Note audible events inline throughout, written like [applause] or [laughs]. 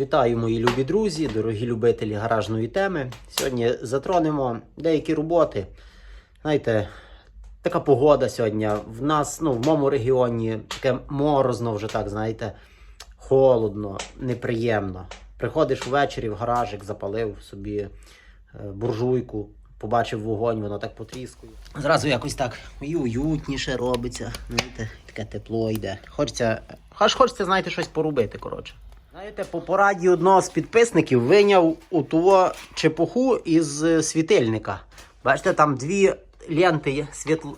Вітаю, мої любі друзі, дорогі любителі гаражної теми. Сьогодні затронемо деякі роботи. Знаєте, така погода сьогодні. В нас, ну, в моєму регіоні, таке морозно вже так, знаєте, холодно, неприємно. Приходиш ввечері в гаражик, запалив собі е, буржуйку, побачив вогонь, воно так потріскує. Зразу якось так і уютніше робиться. Знаєте, таке тепло йде. Хочеться, аж хочеться, знаєте, щось порубити, коротше. Знаєте, по пораді одного з підписників виняв у чепуху із е, світильника. Бачите, там дві ленти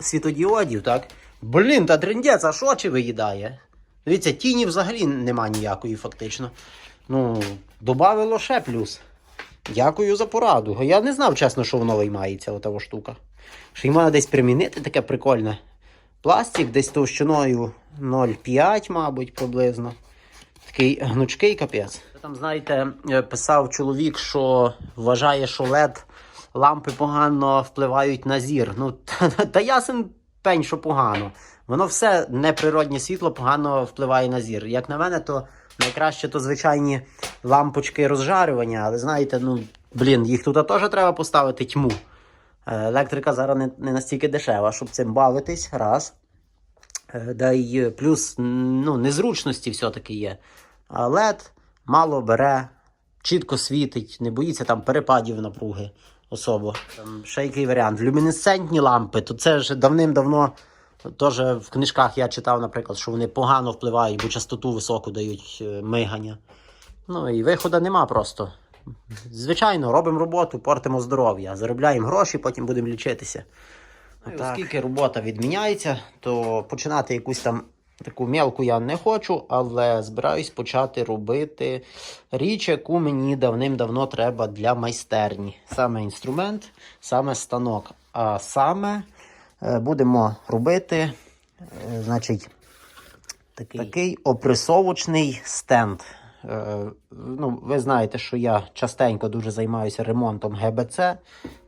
світодіодів, так? Блін, та трендець, аж очі виїдає. Дивіться, тіні взагалі нема ніякої, фактично. Ну, добавило ще плюс. Дякую за пораду. Я не знав, чесно, що воно виймається, ота штука. Що й можна десь примінити таке прикольне. Пластик десь товщиною 0,5, мабуть, приблизно. Такий гнучкий капець. Там, знаєте, е, писав чоловік, що вважає, що LED лампи погано впливають на зір. Ну, та, та ясен пень, що погано. Воно все неприроднє світло погано впливає на зір. Як на мене, то найкраще то звичайні лампочки розжарювання, але знаєте, ну, блін, їх тут теж треба поставити тьму. Е, Електрика зараз не, не настільки дешева, щоб цим бавитись. Раз. Е, Да й плюс ну, незручності все-таки є. А LED мало бере, чітко світить, не боїться там перепадів напруги особо. Ще який варіант. Люмінесцентні лампи, то це ж давним-давно теж в книжках я читав, наприклад, що вони погано впливають, бо частоту високу дають е, мигання. Ну і виходу нема просто. Звичайно, робимо роботу, портимо здоров'я, заробляємо гроші, потім будемо лічитися. Ну, і Оскільки робота відміняється, то починати якусь там таку мелку я не хочу, але збираюсь почати робити річ, яку мені давним-давно треба для майстерні. Саме інструмент, саме станок. А саме е, будемо робити, е, значить, такий, такий опресовочний стенд. Е, ну, ви знаєте, що я частенько дуже займаюся ремонтом ГБЦ,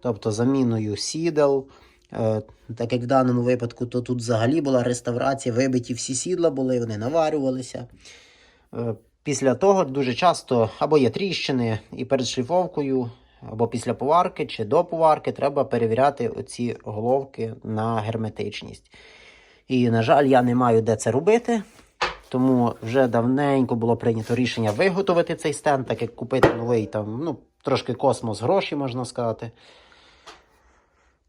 тобто заміною сідел. Е, Так як в даному випадку, то тут взагалі була реставрація, вибиті всі сідла були, вони наварювалися. Е, Після того дуже часто або є тріщини і перед шліфовкою, або після поварки чи до поварки треба перевіряти оці головки на герметичність. І, на жаль, я не маю де це робити. Тому вже давненько було прийнято рішення виготовити цей стенд, так як купити новий там, ну, трошки космос гроші, можна сказати.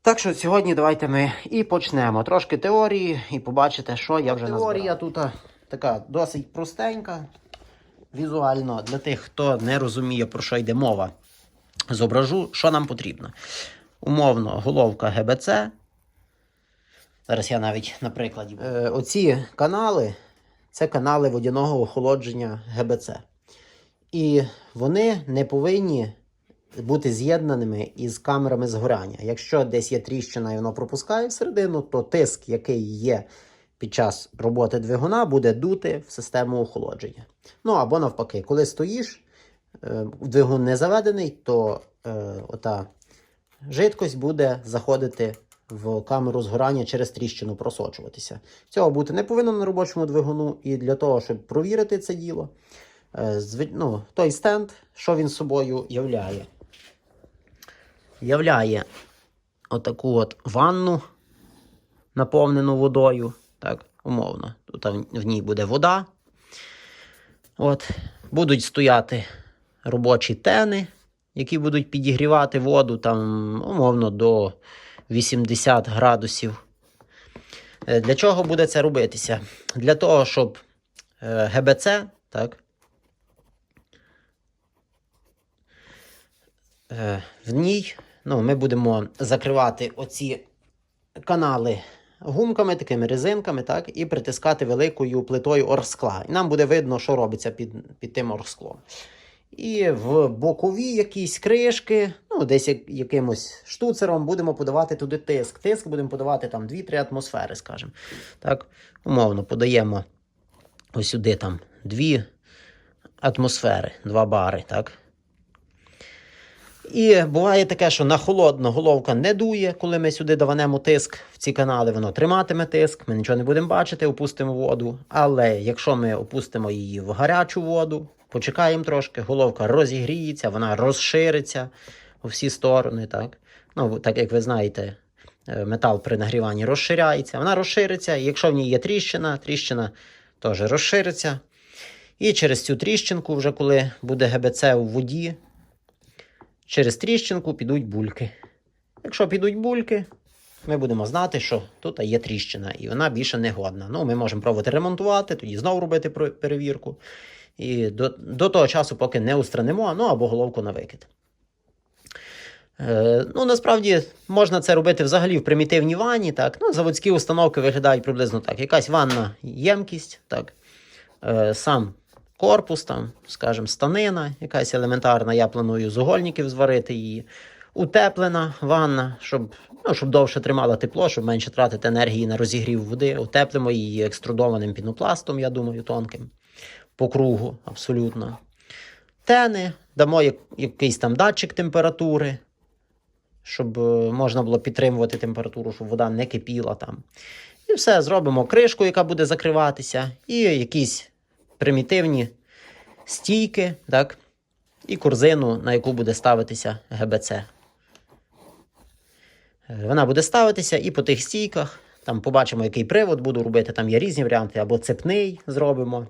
Так що сьогодні давайте ми і почнемо. Трошки теорії і побачите, що я вже назбирав. Теорія тут така досить простенька. Візуально для тих, хто не розуміє, про що йде мова. Зображу, що нам потрібно. Умовно, головка ГБЦ. Зараз я навіть на прикладі. Е, оці канали це канали водяного охолодження ГБЦ. І вони не повинні бути з'єднаними із камерами згоряння. Якщо десь є тріщина і воно пропускає всередину, то тиск, який є під час роботи двигуна, буде дути в систему охолодження. Ну або навпаки, коли стоїш, е, двигун не заведений, то е, ота жидкость буде заходити в камеру згорання через тріщину просочуватися. Цього бути не повинно на робочому двигуну, і для того, щоб провірити це діло, е, ну, той стенд, що він собою являє. Являє отаку от ванну, наповнену водою, так, умовно. Тут в ній буде вода. От. Будуть стояти робочі тени, які будуть підігрівати воду там, умовно, до 80 градусів. Е, Для чого буде це робитися? Для того, щоб е, ГБЦ, так, е, в ній ну, ми будемо закривати оці канали гумками, такими резинками, так, і притискати великою плитою орскла. І нам буде видно, що робиться під, під тим орсклом. І в бокові якісь кришки, ну, десь якимось штуцером будемо подавати туди тиск. Тиск будемо подавати там 2-3 атмосфери, скажімо. Так, умовно подаємо ось сюди там 2 атмосфери, 2 бари. так. І буває таке, що на холодно головка не дує, коли ми сюди даванемо тиск в ці канали, воно триматиме тиск, ми нічого не будемо бачити, опустимо воду. Але якщо ми опустимо її в гарячу воду, почекаємо трошки, головка розігріється, вона розшириться у всі сторони. Так, ну, так як ви знаєте, е, метал при нагріванні розширяється. Вона розшириться, і якщо в ній є тріщина, тріщина теж розшириться. І через цю тріщинку, вже коли буде ГБЦ у воді, через тріщинку підуть бульки. Якщо підуть бульки, ми будемо знати, що тут є тріщина, і вона більше не годна. Ну, ми можемо пробувати ремонтувати, тоді знову робити перевірку. І до, до того часу, поки не устранимо, ну або головку на викид. Е, ну, насправді можна це робити взагалі в примітивній ванні. Так? Ну, заводські установки виглядають приблизно так. Якась ванна ємкість, так? Е, сам корпус, там, скажімо, станина, якась елементарна. Я планую з угольників зварити її. Утеплена ванна, щоб, ну, щоб довше тримала тепло, щоб менше тратити енергії на розігрів води. Утеплимо її екструдованим пінопластом, я думаю, тонким. По кругу, абсолютно. Тени, дамо як- якийсь там датчик температури, щоб е, можна було підтримувати температуру, щоб вода не кипіла там. І все, зробимо кришку, яка буде закриватися, і якісь примітивні стійки, так, і корзину, на яку буде ставитися ГБЦ. Е, Вона буде ставитися і по тих стійках. Там побачимо, який привод буду робити. Там є різні варіанти, або цепний зробимо,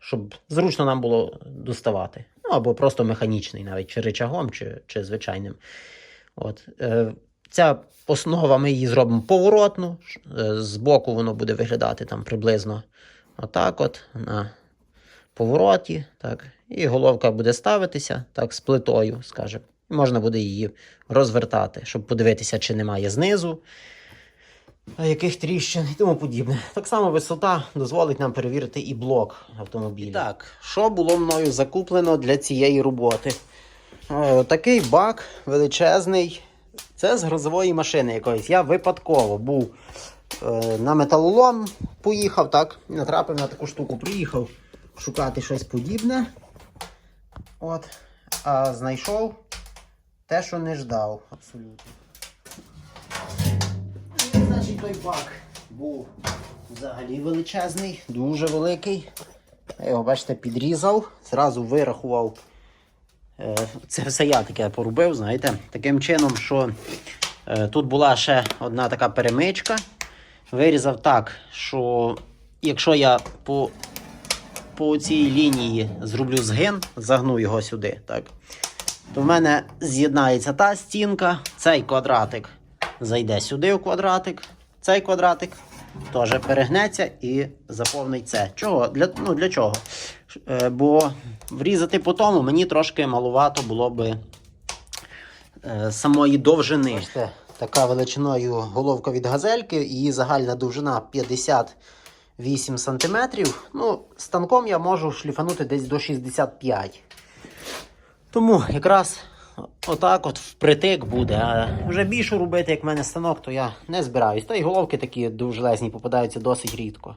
щоб зручно нам було доставати. Ну, або просто механічний, навіть чи рычагом, чи, чи звичайним. От. Е, ця основа ми її зробимо поворотну. Е, збоку воно буде виглядати там приблизно отак от на повороті. Так. І головка буде ставитися так, з плитою, скажімо. Можна буде її розвертати, щоб подивитися, чи немає знизу. Яких тріщин і тому подібне. Так само висота дозволить нам перевірити і блок автомобіля. І так, що було мною закуплено для цієї роботи? Е, такий бак величезний. Це з грозової машини якоїсь. Я випадково був на металолом, поїхав, так, і натрапив на таку штуку. Приїхав шукати щось подібне. От. А знайшов те, що не ждав, абсолютно. І, значить, той бак був взагалі величезний, дуже великий. Я його, бачите, підрізав, зразу вирахував. Е, Це все я таке порубив, знаєте, таким чином, що е, тут була ще одна така перемичка. Вирізав так, що якщо я по, по цій лінії зроблю згин, загну його сюди, так, то в мене з'єднається та стінка, цей квадратик зайде сюди у квадратик, цей квадратик теж перегнеться і заповнить це. Чого? Для, ну, для чого? Е, бо врізати по тому мені трошки малувато було би е, самої довжини. Така величиною головка від газельки, її загальна довжина 58 см. Ну, станком я можу шліфанути десь до 65 Тому якраз отак от впритик буде. А вже більшу робити, як в мене станок, то я не збираюсь. Та й головки такі довжелезні попадаються досить рідко.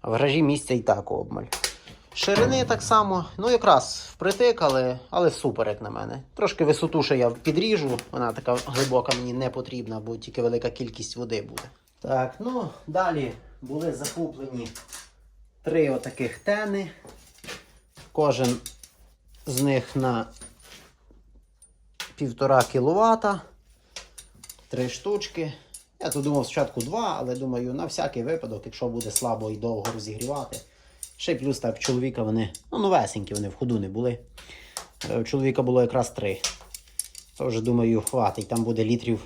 А в гаражі місця і так обмаль. Ширини так само, ну якраз впритик, але, але супер, як на мене. Трошки висоту ще я підріжу, вона така глибока мені не потрібна, бо тільки велика кількість води буде. Так, ну далі були закуплені три отаких тени. Кожен з них на 1,5 кВт. Три штучки. Я тут думав спочатку два, але думаю, на всякий випадок, якщо буде слабо і довго розігрівати. Ще плюс так, чоловіка вони, ну, новесенькі, вони в ходу не були. Е, У чоловіка було якраз три. Тож, думаю, хватить. Там буде літрів,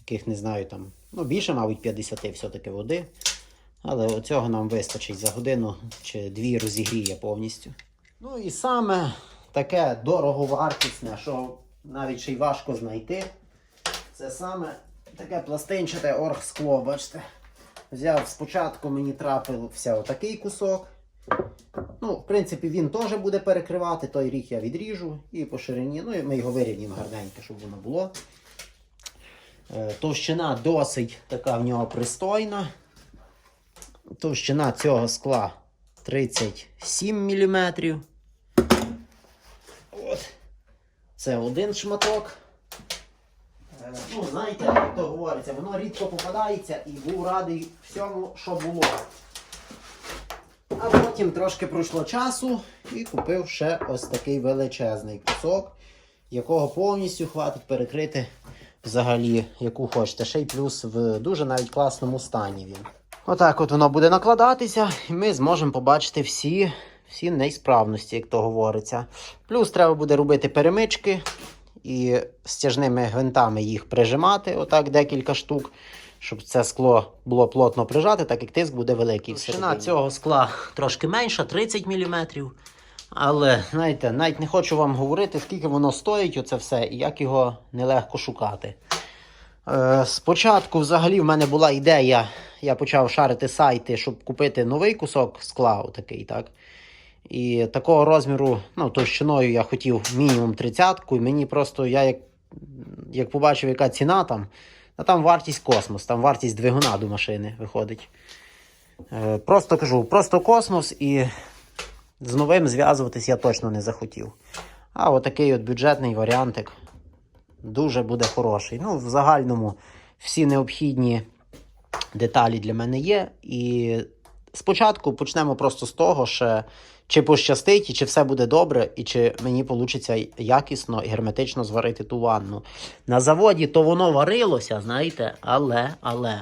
яких не знаю, там, ну, більше, мабуть, 50 все-таки води. Але оцього нам вистачить за годину чи дві розігріє повністю. Ну і саме таке дороговартісне, що навіть ще й важко знайти. Це саме таке пластинчате оргскло, бачите. Взяв спочатку мені трапився отакий кусок. Ну, в принципі, він теж буде перекривати, той ріг я відріжу і по ширині. Ну ми його вирівняємо гарненько, щоб воно було. Е, Товщина досить така в нього пристойна. Товщина цього скла 37 мм. От. Це один шматок. Е, Ну, знаєте, як то говориться, воно рідко попадається і був радий всьому, що було. А потім трошки пройшло часу і купив ще ось такий величезний кусок, якого повністю хватить перекрити взагалі, яку хочете. Ще й плюс в дуже навіть класному стані він. Отак от воно буде накладатися, і ми зможемо побачити всі, всі неісправності, як то говориться. Плюс треба буде робити перемички і стяжними гвинтами їх прижимати, отак декілька штук, щоб це скло було плотно прижати, так як тиск буде великий. Товщина цього скла трошки менша, 30 мм. Але, знаєте, навіть не хочу вам говорити, скільки воно стоїть, оце все, і як його нелегко шукати. Е, спочатку, взагалі, в мене була ідея, я почав шарити сайти, щоб купити новий кусок скла, отакий, так? І такого розміру, ну, товщиною я хотів мінімум 30-ку, і мені просто, я як, як побачив, яка ціна там, а там вартість космос, там вартість двигуна до машини виходить. Е, просто кажу, просто космос і з новим зв'язуватись я точно не захотів. А отакий от бюджетний варіантик дуже буде хороший. Ну, в загальному всі необхідні деталі для мене є. І спочатку почнемо просто з того, що чи пощастить, і чи все буде добре, і чи мені вийде якісно і герметично зварити ту ванну. На заводі то воно варилося, знаєте, але, але.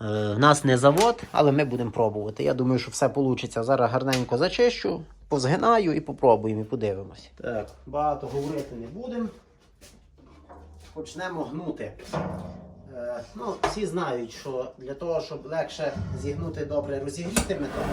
Е, в нас не завод, але ми будемо пробувати. Я думаю, що все вийде. Зараз гарненько зачищу, позгинаю і попробуємо, і подивимось. Так, багато говорити не будемо. Почнемо гнути. Е, ну, всі знають, що для того, щоб легше зігнути добре розігріти метал.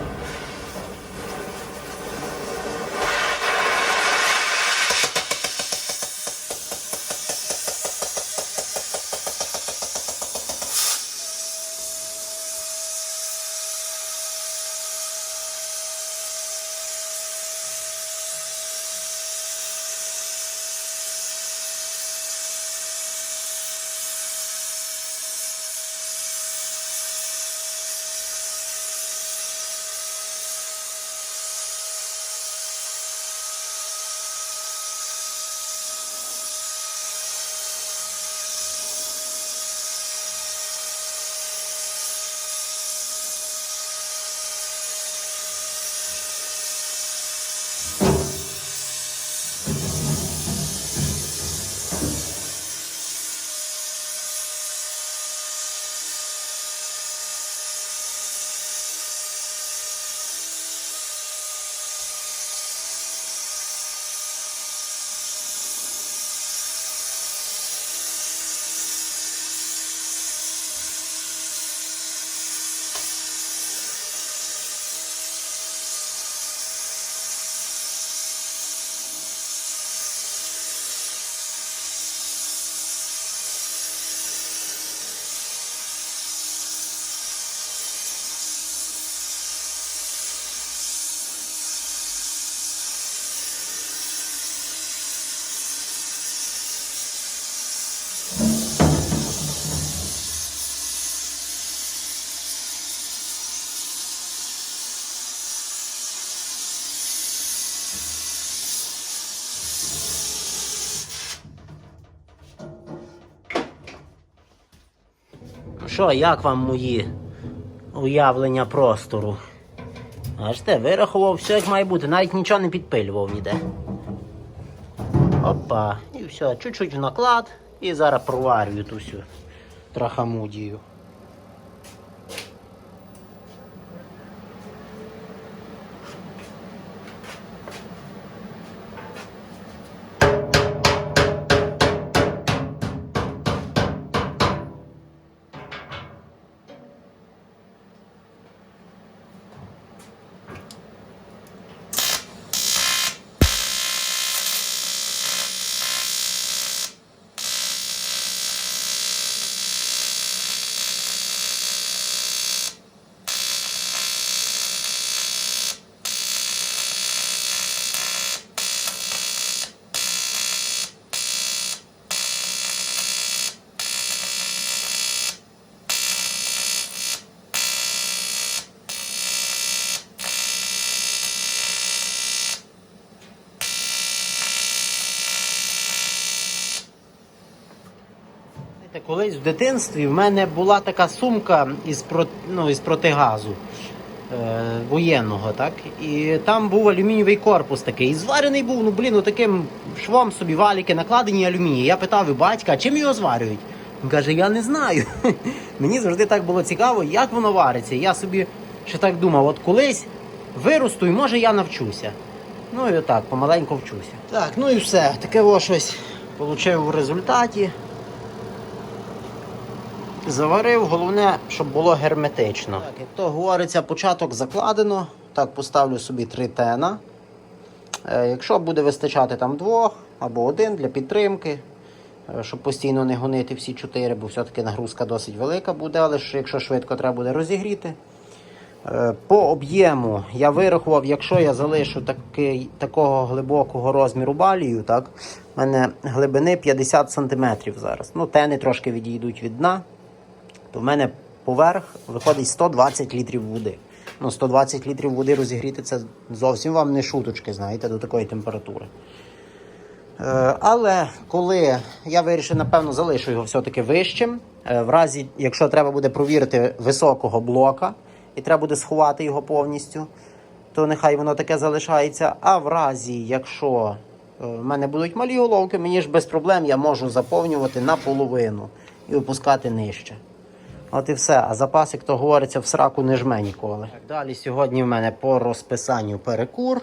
Що, як вам мої уявлення простору? Аж те, вирахував все, як має бути, навіть нічого не підпилював ніде. Опа, і все, чуть-чуть в наклад, і зараз проварюю ту всю трахамудію. Колись в дитинстві в мене була така сумка із, ну, із протигазу. е, воєнного, так? І там був алюмінієвий корпус такий. І зварений був, ну блін, ну таким швом собі валіки накладені алюміній. Я питав у батька, чим його зварюють? Він каже, я не знаю. [laughs] Мені завжди так було цікаво, як воно вариться. Я собі ще так думав, от колись виросту і може я навчуся. Ну і отак, помаленьку вчуся. Так, ну і все. Таке во щось отримав в результаті. Заварив, головне, щоб було герметично. Так, як то говориться, початок закладено. Так, поставлю собі три тена. Е, якщо буде вистачати там двох або один для підтримки, е, щоб постійно не гонити всі чотири, бо все-таки нагрузка досить велика буде, але ж якщо швидко треба буде розігріти. Е, По об'єму я вирахував, якщо я залишу такий, такого глибокого розміру балію, так, в мене глибини 50 см зараз. Ну, тени трошки відійдуть від дна, то в мене поверх виходить 120 літрів води. Ну, 120 літрів води розігріти це зовсім вам не шуточки, знаєте, до такої температури. Е, Але коли я вирішив, напевно, залишу його все-таки вищим, е, в разі, якщо треба буде провірити високого блока і треба буде сховати його повністю, то нехай воно таке залишається. А в разі, якщо е, в мене будуть малі головки, мені ж без проблем я можу заповнювати наполовину і опускати нижче. От і все. А запас, як то говориться, в сраку не жме ніколи. Далі сьогодні в мене по розписанню перекур.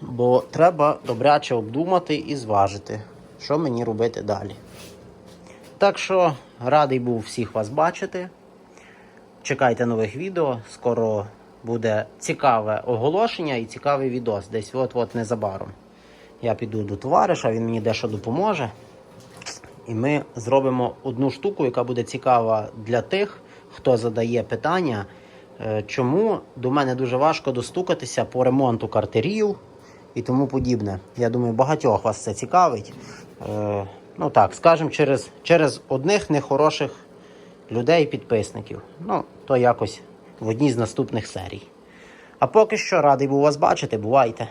Бо треба добряче обдумати і зважити, що мені робити далі. Так що радий був всіх вас бачити. Чекайте нових відео. Скоро буде цікаве оголошення і цікавий відос. Десь от-от незабаром. Я піду до товариша, він мені дещо допоможе. І ми зробимо одну штуку, яка буде цікава для тих, хто задає питання, е, чому до мене дуже важко достукатися по ремонту картерів і тому подібне. Я думаю, багатьох вас це цікавить. Е, Ну так, скажімо, через, через одних нехороших людей, підписників. Ну, то якось в одній з наступних серій. А поки що радий був вас бачити, бувайте.